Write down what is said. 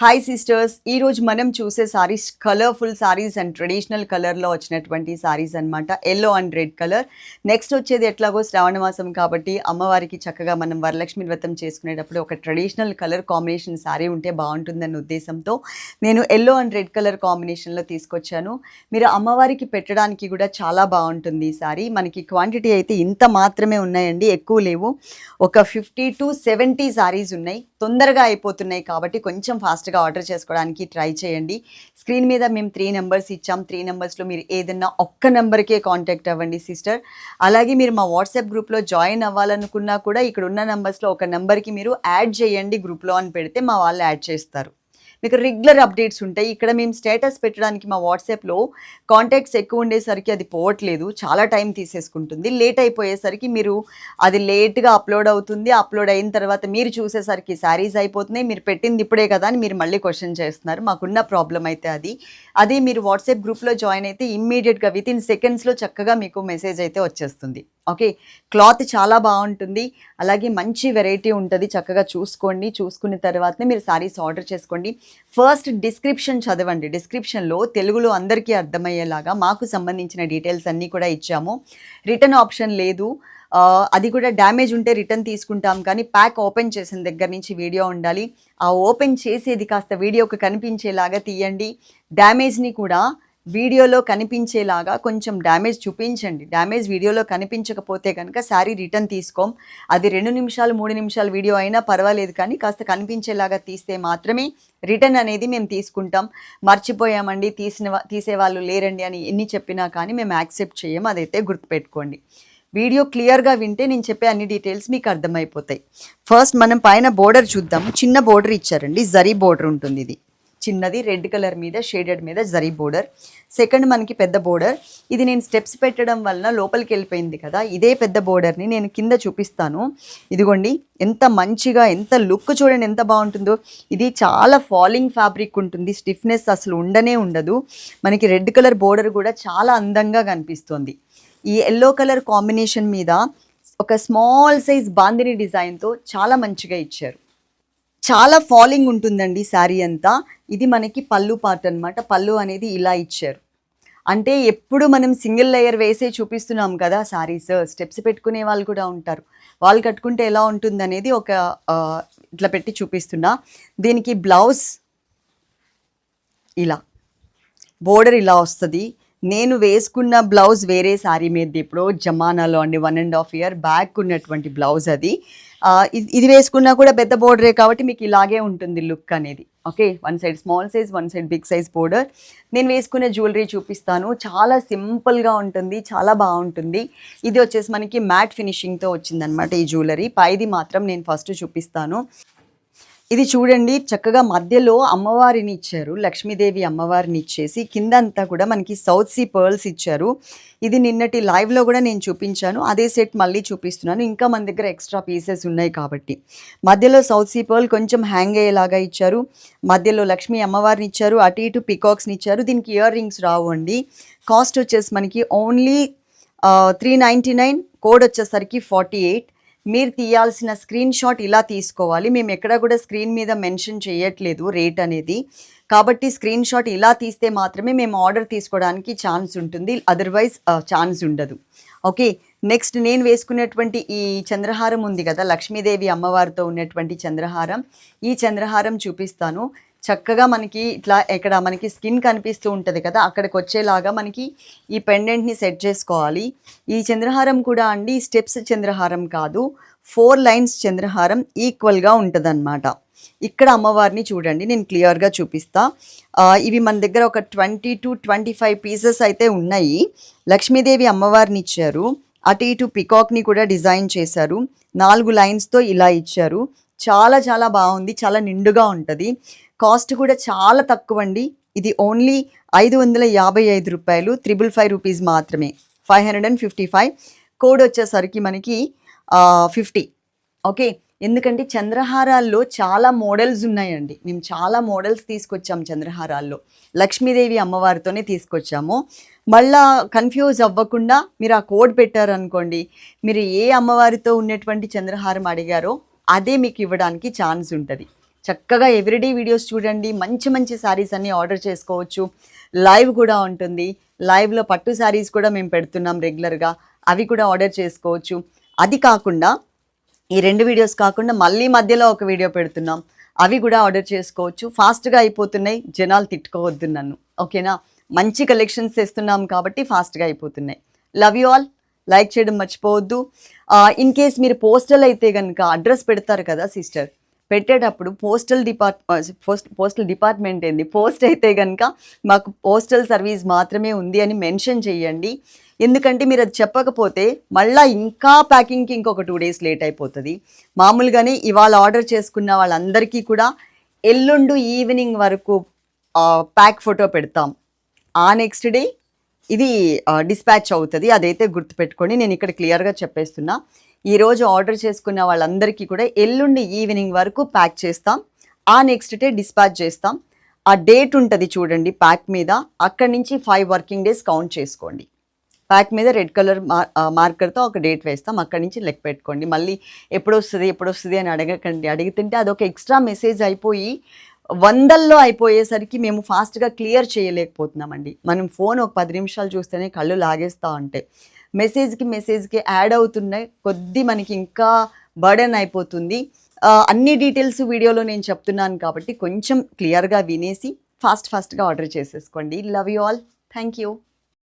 Hi sisters ఈరోజు మనం చూసే saris colourful saris and traditional కలర్లో వచ్చినటువంటి సారీస్ అన్నమాట. Yellow and red colour next వచ్చేది ఎట్లాగో శ్రావణ మాసం కాబట్టి అమ్మవారికి చక్కగా మనం వరలక్ష్మి వ్రతం చేసుకునేటప్పుడు ఒక ట్రెడిషనల్ కలర్ కాంబినేషన్ సారీ ఉంటే బాగుంటుందన్న ఉద్దేశంతో నేను ఎల్లో అండ్ రెడ్ కలర్ కాంబినేషన్లో తీసుకొచ్చాను. మీరు అమ్మవారికి పెట్టడానికి కూడా చాలా బాగుంటుంది ఈ సారీ మనకి క్వాంటిటీ అయితే ఇంత మాత్రమే ఉన్నాయండి. ఎక్కువ లేవు. ఒక ఫిఫ్టీ టు సెవెంటీ సారీస్ ఉన్నాయి. తొందరగా అయిపోతున్నాయి కాబట్టి కొంచెం ఫాస్ట్గా ఆర్డర్ చేసుకోవడానికి ట్రై చేయండి. స్క్రీన్ మీద మేము త్రీ నెంబర్స్ ఇచ్చాం. త్రీ నెంబర్స్లో మీరు ఏదన్నా ఒక్క నెంబర్కే కాంటాక్ట్ అవ్వండి సిస్టర్. అలాగే మీరు మా వాట్సాప్ గ్రూప్లో జాయిన్ అవ్వాలనుకున్నా కూడా ఇక్కడ ఉన్న నెంబర్స్లో ఒక నెంబర్కి మీరు యాడ్ చేయండి. గ్రూప్లో అని పెడితే మా వాళ్ళు యాడ్ చేస్తారు. మీకు రెగ్యులర్ అప్డేట్స్ ఉంటాయి. ఇక్కడ మేము స్టేటస్ పెట్టడానికి మా వాట్సాప్లో కాంటాక్ట్స్ ఎక్కువ ఉండేసరికి అది పోవట్లేదు. చాలా టైం తీసేసుకుంటుంది. లేట్ అయిపోయేసరికి మీరు అది లేట్గా అప్లోడ్ అవుతుంది. అప్లోడ్ అయిన తర్వాత మీరు చూసేసరికి శారీస్ అయిపోతున్నాయి. మీరు పెట్టింది ఇప్పుడే కదా అని మీరు మళ్ళీ క్వశ్చన్ చేస్తున్నారు. మాకున్న ప్రాబ్లం అయితే అది. అదే మీరు వాట్సాప్ గ్రూప్లో జాయిన్ అయితే ఇమ్మీడియట్గా విత్ ఇన్ సెకండ్స్లో చక్కగా మీకు మెసేజ్ అయితే వచ్చేస్తుంది. ఓకే క్లాత్ చాలా బాగుంటుంది. అలాగే మంచి వెరైటీ ఉంటుంది. చక్కగా చూసుకోండి. చూసుకున్న తర్వాతనే మీరు శారీస్ ఆర్డర్ చేసుకోండి. ఫస్ట్ డిస్క్రిప్షన్ చదవండి. డిస్క్రిప్షన్లో తెలుగులో అందరికీ అర్థమయ్యేలాగా మాకు సంబంధించిన డీటెయిల్స్ అన్నీ కూడా ఇచ్చాము. రిటర్న్ ఆప్షన్ లేదు. అది కూడా డ్యామేజ్ ఉంటే రిటర్న్ తీసుకుంటాం. కానీ ప్యాక్ ఓపెన్ చేసిన దగ్గర నుంచి వీడియో ఉండాలి. ఆ ఓపెన్ చేసేది కాస్త వీడియోకి కనిపించేలాగా తీయండి. డ్యామేజ్ని కూడా వీడియోలో కనిపించేలాగా కొంచెం డ్యామేజ్ చూపించండి. డ్యామేజ్ వీడియోలో కనిపించకపోతే కనుక శారీ రిటర్న్ తీసుకోం. అది రెండు నిమిషాలు మూడు నిమిషాలు వీడియో అయినా పర్వాలేదు కానీ కాస్త కనిపించేలాగా తీస్తే మాత్రమే రిటర్న్ అనేది మేము తీసుకుంటాం. మర్చిపోయామండి తీసిన తీసేవాళ్ళు లేరండి అని ఎన్ని చెప్పినా కానీ మేము యాక్సెప్ట్ చేయం అదైతే గుర్తుపెట్టుకోండి. వీడియో క్లియర్గా వింటే నేను చెప్పే అన్ని డీటెయిల్స్ మీకు అర్థమైపోతాయి. ఫస్ట్ మనం పైన బోర్డర్ చూద్దాం. చిన్న బోర్డర్ ఇచ్చారండి జరీ బోర్డర్ ఉంటుంది ఇది. చిన్నది రెడ్ కలర్ మీద షేడెడ్ మీద జరీ బోర్డర్ సెకండ్ మనకి పెద్ద బోర్డర్ ఇది నేను స్టెప్స్ పెట్టడం వలన లోపలికి వెళ్ళిపోయింది కదా ఇదే పెద్ద బోర్డర్ని నేను కింద చూపిస్తాను. ఇదిగోండి ఎంత మంచిగా ఎంత లుక్ చూడండి ఎంత బాగుంటుందో. ఇది చాలా ఫాలింగ్ ఫ్యాబ్రిక్ ఉంటుంది స్టిఫ్నెస్ అసలు ఉండనే ఉండదు. మనకి రెడ్ కలర్ బోర్డర్ కూడా చాలా అందంగా కనిపిస్తుంది. ఈ ఎల్లో కలర్ కాంబినేషన్ మీద ఒక స్మాల్ సైజ్ బాందిని డిజైన్తో చాలా మంచిగా ఇచ్చారు. చాలా ఫాలింగ్ ఉంటుందండి శారీ అంతా. ఇది మనకి పళ్ళు పార్ట్ అన్నమాట. పళ్ళు అనేది ఇలా ఇచ్చారు. అంటే ఎప్పుడు మనం సింగిల్ లేయర్ వేసే చూపిస్తున్నాం కదా శారీస్ స్టెప్స్ పెట్టుకునే వాళ్ళు కూడా ఉంటారు. వాళ్ళు కట్టుకుంటే ఎలా ఉంటుంది అనేది ఒక ఇట్లా పెట్టి చూపిస్తున్నా. దీనికి బ్లౌజ్ ఇలా. బోర్డర్ ఇలా వస్తుంది. నేను వేసుకున్న బ్లౌజ్ వేరే శారీ మీద ఇప్పుడు జమానాలో అండి one and half year back ఉన్నటువంటి బ్లౌజ్ అది. ఇది- ఇది వేసుకున్నా కూడా పెద్ద బోర్డరే కాబట్టి మీకు ఇలాగే ఉంటుంది లుక్ అనేది. Okay one side small size one side big size border నేను వేసుకునే జ్యువెలరీ చూపిస్తాను. చాలా సింపుల్గా ఉంటుంది చాలా బాగుంటుంది. ఇది వచ్చేసి మనకి మ్యాట్ ఫినిషింగ్తో వచ్చిందనమాట ఈ జ్యువెలరీ పైది మాత్రం నేను ఫస్ట్ చూపిస్తాను. ఇది చూడండి చక్కగా మధ్యలో అమ్మవారిని ఇచ్చారు. లక్ష్మీదేవి అమ్మవారిని ఇచ్చేసి కింద అంతా కూడా మనకి సౌత్ సీ పర్ల్స్ ఇచ్చారు. ఇది నిన్నటి లైవ్లో కూడా నేను చూపించాను. అదే సెట్ మళ్ళీ చూపిస్తున్నాను. ఇంకా మన దగ్గర ఎక్స్ట్రా పీసెస్ ఉన్నాయి కాబట్టి. మధ్యలో సౌత్ సీ పర్ల్ కొంచెం హ్యాంగ్ అయ్యేలాగా ఇచ్చారు. మధ్యలో లక్ష్మీ అమ్మవారిని ఇచ్చారు. అటు ఇటు పికాక్స్ని ఇచ్చారు. దీనికి ఇయర్ రింగ్స్ రావు అండి. కాస్ట్ వచ్చేసి మనకి only three ninety nine code వచ్చేసరికి ఫార్టీ ఎయిట్. మీరు తీయాల్సిన స్క్రీన్ షాట్ ఇలా తీసుకోవాలి. మేము ఎక్కడ కూడా స్క్రీన్ మీద మెన్షన్ చేయట్లేదు రేట్ అనేది. కాబట్టి స్క్రీన్ షాట్ ఇలా తీస్తే మాత్రమే మేము ఆర్డర్ తీసుకోవడానికి ఛాన్స్ ఉంటుంది. అదర్వైజ్ ఛాన్స్ ఉండదు. ఓకే నెక్స్ట్ నేను వేసుకున్నటువంటి ఈ చంద్రహారం ఉంది కదా లక్ష్మీదేవి అమ్మవారితో ఉన్నటువంటి చంద్రహారం. ఈ చంద్రహారం చూపిస్తాను. చక్కగా మనకి ఇట్లా ఇక్కడ మనకి స్కిన్ కనిపిస్తూ ఉంటుంది కదా అక్కడికి వచ్చేలాగా మనకి ఈ పెండెంట్ని సెట్ చేసుకోవాలి. ఈ చంద్రహారం కూడా అండి స్టెప్స్ చంద్రహారం కాదు ఫోర్ లైన్స్ చంద్రహారం ఈక్వల్గా ఉంటుందన్నమాట. ఇక్కడ అమ్మవారిని చూడండి నేను క్లియర్గా చూపిస్తా. ఇవి మన దగ్గర ఒక twenty two twenty five pieces అయితే ఉన్నాయి. లక్ష్మీదేవి అమ్మవారిని ఇచ్చారు. అటు ఇటు పికాక్ని కూడా డిజైన్ చేశారు. నాలుగు లైన్స్తో ఇలా ఇచ్చారు. చాలా చాలా బాగుంది చాలా నిండుగా ఉంటుంది. కాస్ట్ కూడా చాలా తక్కువ అండి ఇది ఓన్లీ ఐదు వందల యాభై ఐదు రూపాయలు త్రిబుల్ ఫైవ్ రూపీస్ మాత్రమే. Five hundred and fifty five. Code వచ్చేసరికి మనకి ఫిఫ్టీ. ఓకే? ఎందుకంటే చంద్రహారాల్లో చాలా మోడల్స్ ఉన్నాయండి. మేము చాలా మోడల్స్ తీసుకొచ్చాము చంద్రహారాల్లో. లక్ష్మీదేవి అమ్మవారితోనే తీసుకొచ్చాము. మళ్ళా కన్ఫ్యూజ్ అవ్వకుండా మీరు ఆ కోడ్ పెట్టారనుకోండి మీరు ఏ అమ్మవారితో ఉన్నటువంటి చంద్రహారం అడిగారో అదే మీకు ఇవ్వడానికి ఛాన్స్ ఉంటుంది. చక్కగా ఎవ్రీడే వీడియోస్ చూడండి. మంచి మంచి శారీస్ అన్నీ ఆర్డర్ చేసుకోవచ్చు. లైవ్ కూడా ఉంటుంది. లైవ్లో పట్టు శారీస్ కూడా మేము పెడుతున్నాం రెగ్యులర్గా అవి కూడా ఆర్డర్ చేసుకోవచ్చు. అది కాకుండా ఈ రెండు వీడియోస్ కాకుండా మళ్ళీ మధ్యలో ఒక వీడియో పెడుతున్నాం. అవి కూడా ఆర్డర్ చేసుకోవచ్చు. ఫాస్ట్గా అయిపోతున్నాయి. జనాలు తిట్టుకోవద్దు నన్ను. ఓకేనా మంచి కలెక్షన్స్ తెస్తున్నాం కాబట్టి ఫాస్ట్గా అయిపోతున్నాయి. లవ్ యూ ఆల్ లైక్ చేయడం మర్చిపోవద్దు. Uh, ఇన్ కేస్ మీరు పోస్టల్ అయితే కనుక అడ్రస్ పెడతారు కదా సిస్టర్ పెట్టేటప్పుడు postal depart post postal department ఏంది? పోస్ట్ అయితే కనుక మాకు పోస్టల్ సర్వీస్ మాత్రమే ఉంది అని మెన్షన్ చేయండి. ఎందుకంటే మీరు అది చెప్పకపోతే మళ్ళీ ఇంకా ప్యాకింగ్కి ఇంకొక టూ డేస్ లేట్ అయిపోతుంది. మామూలుగానే ఇవాళ ఆర్డర్ చేసుకున్న వాళ్ళందరికీ కూడా ఎల్లుండు ఈవినింగ్ వరకు ప్యాక్ ఫోటో పెడతాం. ఆ నెక్స్ట్ డే ఇది డిస్పాచ్ అవుతుంది. అదైతే గుర్తుపెట్టుకోండి నేను ఇక్కడ క్లియర్గా చెప్పేస్తున్నా. ఈరోజు ఆర్డర్ చేసుకున్న వాళ్ళందరికీ కూడా ఎల్లుండి ఈవినింగ్ వరకు ప్యాక్ చేస్తాం. ఆ నెక్స్ట్ డే డిస్పాచ్ చేస్తాం. ఆ డేట్ ఉంటుంది చూడండి ప్యాక్ మీద. అక్కడి నుంచి ఫైవ్ వర్కింగ్ డేస్ కౌంట్ చేసుకోండి. ప్యాక్ మీద రెడ్ కలర్ మార్కర్తో ఒక డేట్ వేస్తాం. అక్కడి నుంచి లెక్క పెట్టుకోండి. మళ్ళీ ఎప్పుడు వస్తుంది ఎప్పుడు వస్తుంది అని అడగకండి. అడిగితుంటే అదొక ఎక్స్ట్రా మెసేజ్ అయిపోయి వందల్లో అయిపోయేసరికి మేము ఫాస్ట్గా క్లియర్ చేయలేకపోతున్నామండి. మనం ఫోన్ ఒక పది నిమిషాలు చూస్తేనే కళ్ళు లాగేస్తూ ఉంటాయి మెసేజ్కి మెసేజ్కి యాడ్ అవుతున్నాయి కొద్ది మనకి ఇంకా బర్డెన్ అయిపోతుంది. అన్ని డీటెయిల్స్ వీడియోలో నేను చెప్తున్నాను కాబట్టి కొంచెం క్లియర్గా వినేసి ఫాస్ట్ ఫాస్ట్గా ఆర్డర్ చేసేసుకోండి. Love you all thank you